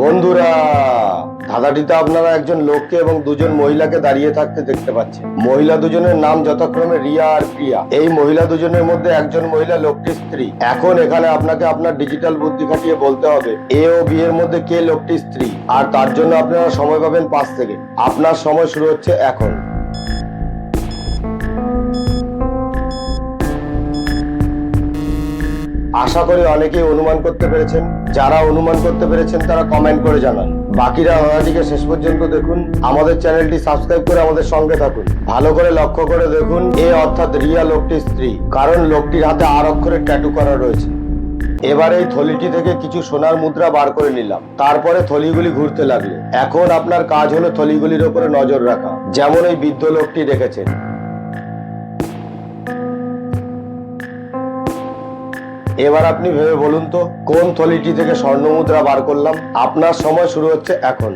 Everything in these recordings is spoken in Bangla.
বন্ধুরা, ধাঁধাটিতে আপনারা একজন লোককে এবং দুজন মহিলাকে দাঁড়িয়ে থাকতে দেখতে পাচ্ছেন। মহিলা দুজনের নাম যথাক্রমে রিয়া আর প্রিয়া। এই মহিলা দুজনের মধ্যে একজন মহিলা লোকটির স্ত্রী। এখন এখানে আপনাকে আপনার ডিজিটাল বুদ্ধি খাটিয়ে বলতে হবে, এ ও বি এর মধ্যে কে লোকটি স্ত্রী? আর তার জন্য আপনারা সময় পাবেন পাঁচ থেকে আপনার সময় শুরু হচ্ছে এখন। আশা করি অনেকেই অনুমান করতে পেরেছেন। যারা অনুমান করতে পেরেছেন, তারা কমেন্ট করে জানান। বাকিরা ওনাদিকে শেষ পর্যন্ত দেখুন। আমাদের চ্যানেলটি সাবস্ক্রাইব করে আমাদের সঙ্গে থাকুন। ভালো করে লক্ষ্য করে দেখুন, এ অর্থাৎ রিয়া লোকটির স্ত্রী। কারণ লোকটির হাতে আর অক্ষরের ট্যাটু করা রয়েছে। এবার এই থলিটি থেকে কিছু সোনার মুদ্রা বার করে নিলাম। তারপরে থলিগুলি ঘুরতে লাগল। এখন আপনার কাজ হলো থলিগুলির ওপরে নজর রাখা। যেমন এই বৃদ্ধ লোকটি রেখেছেন এবার আপনি ভেবে বলুন তো, কোন থলিটি থেকে স্বর্ণ মুদ্রা বার করলাম? আপনার সময় শুরু হচ্ছে এখন।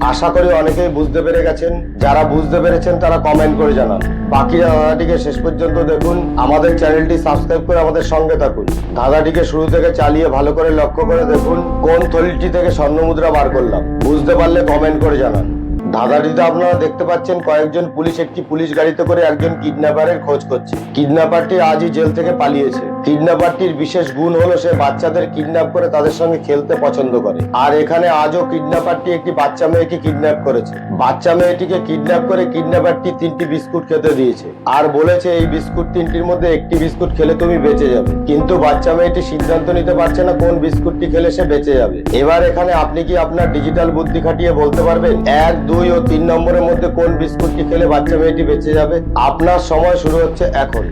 আশা করি অনেকেই বুঝতে পেরে গেছেন। যারা বুঝতে পেরেছেন, তারা কমেন্ট করে জানান। বাকি ধাঁধাটিকে শেষ পর্যন্ত দেখুন। আমাদের চ্যানেলটি সাবস্ক্রাইব করে আমাদের সঙ্গে থাকুন। ধাঁধাটিকে শুরু থেকে চালিয়ে ভালো করে লক্ষ্য করে দেখুন, কোন থলিটি থেকে স্বর্ণ মুদ্রা বার করলাম। বুঝতে পারলে কমেন্ট করে জানান। ধাঁধাটিতে আপনারা দেখতে পাচ্ছেন, কয়েকজন পুলিশ, একটি পুলিশ গাড়িতে করে একজন কিডন্যাপারের খোঁজ করছে। কিডন্যাপারটি আজই জেল থেকে পালিয়েছে। কিডন্যাপারটির বিশেষ গুণ হলো সে বাচ্চাদের কিডন্যাপ করে তাদের সঙ্গে খেলতে পছন্দ করে। আর এখানে আজও কিডন্যাপারটি একটি বাচ্চা মেয়েকে কিডন্যাপ করেছে। বাচ্চা মেয়েটিকে কিডন্যাপ করে কিডন্যাপারটি তিনটি বিস্কুট খেতে দিয়েছে। আর বলেছে, এই বিস্কুট তিনটির মধ্যে একটি বিস্কুট খেলে তুমি বেঁচে যাবে। কিন্তু বাচ্চা মেয়েটি সিদ্ধান্ত নিতে পারছে না কোন বিস্কুটটি খেলে সে বেঁচে যাবে। এবার এখানে আপনি কি আপনার ডিজিটাল বুদ্ধি খাটিয়ে বলতে পারবেন? এক, দুই ও তিন নম্বরের মধ্যে কোন বিস্কুটটি খেলে বাচ্চা মেয়েটি বেঁচে যাবে? আপনার সময় শুরু হচ্ছে এখন।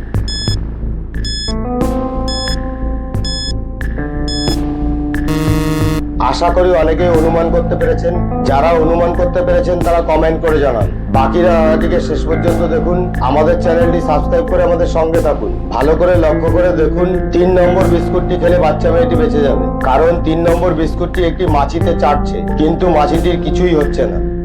আশা করি অনেকেই অনুমান করতে পেরেছেন। যারা অনুমান করতে পেরেছেন, তারা কমেন্ট করে জানান। বাকিরা এটিকে শেষ পর্যন্ত দেখুন। আমাদের চ্যানেলটি সাবস্ক্রাইব করে আমাদের সঙ্গে থাকুন। ভালো করে লক্ষ্য করে দেখুন, তিন নম্বর বিস্কুটটি খেলে বাচ্চা মেয়েটি বেঁচে যাবে। কারণ তিন নম্বর বিস্কুটটি একটি মাছিতে চাটছে, কিন্তু মাছিটির কিছুই হচ্ছে না।